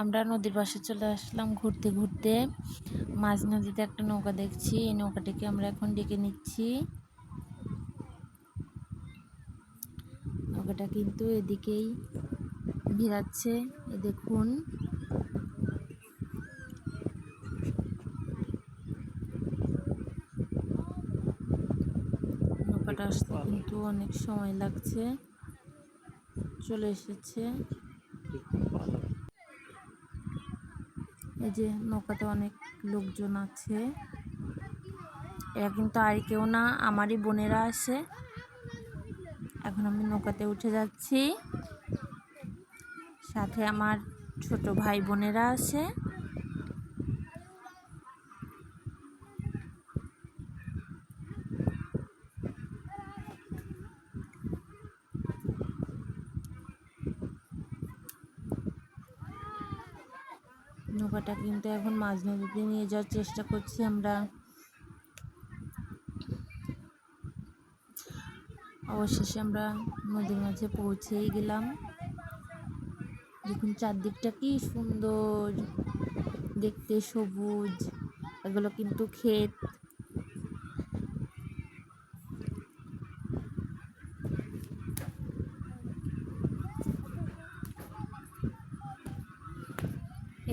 আমরা নদীর পাশে চলে আসলাম ঘুরতে ঘুরতে। মাঝ নদীতে একটা নৌকা দেখছি। এই নৌকাটিকে আমরা এখন ডেকে নিচ্ছি। নৌকাটা কিন্তু এদিকেই ভিড়াচ্ছে। এ দেখুন। নৌকাটা আসতে কিন্তু অনেক সময় লাগছে। চলে এসেছে। এই যে নৌকাতে অনেক লোকজন আছে। এরা কিন্তু আর কেউ না, আমারই বোনেরা আছে। এখন আমি নৌকাতে উঠে যাচ্ছি। সাথে আমার ছোট ভাই বোনেরা আছে। নৌকাটা কিন্তু এখন মাঝ নদীতে নিয়ে যাওয়ার চেষ্টা করছি আমরা। অবশেষে আমরা নদীর মাঝে পৌঁছেই গেলাম। দেখুন চারদিকটা কি সুন্দর, দেখতে সবুজ, এগুলো কিন্তু ক্ষেত।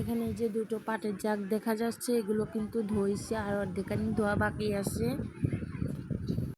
এখানে যে দুটো পাটের জাগ দেখা যাচ্ছে, এগুলো কিন্তু ধুইছে আর অর্ধেকানি ধোয়া বাকি আছে।